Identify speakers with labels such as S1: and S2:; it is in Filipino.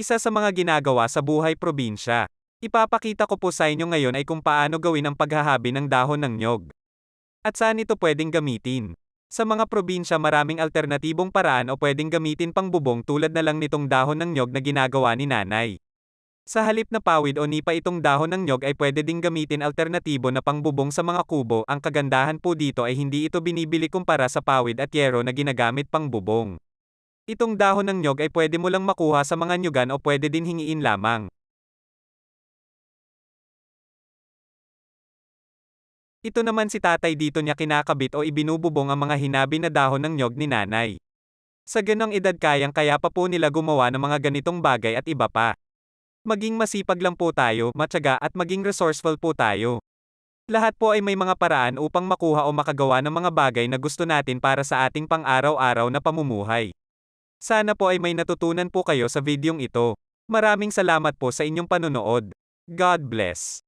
S1: Isa sa mga ginagawa sa buhay probinsya. Ipapakita ko po sa inyo ngayon ay kung paano gawin ang paghahabi ng dahon ng nyog. At saan ito pwedeng gamitin. Sa mga probinsya maraming alternatibong paraan o pwedeng gamitin pang bubong tulad na lang nitong dahon ng nyog na ginagawa ni nanay. Sa halip na pawid o nipa itong dahon ng nyog ay pwede ding gamitin alternatibo na pangbubong sa mga kubo. Ang kagandahan po dito ay hindi ito binibili kumpara sa pawid at yero na ginagamit pang bubong. Itong dahon ng nyog ay pwede mo lang makuha sa mga nyugan o pwede din hingiin lamang. Ito naman si tatay dito niya kinakabit o ibinububong ang mga hinabi na dahon ng nyog ni nanay. Sa ganong edad kayang kaya pa po nila gumawa ng mga ganitong bagay at iba pa. Maging masipag lang po tayo, matyaga at maging resourceful po tayo. Lahat po ay may mga paraan upang makuha o makagawa ng mga bagay na gusto natin para sa ating pang-araw-araw na pamumuhay. Sana po ay may natutunan po kayo sa videong ito. Maraming salamat po sa inyong panonood. God bless.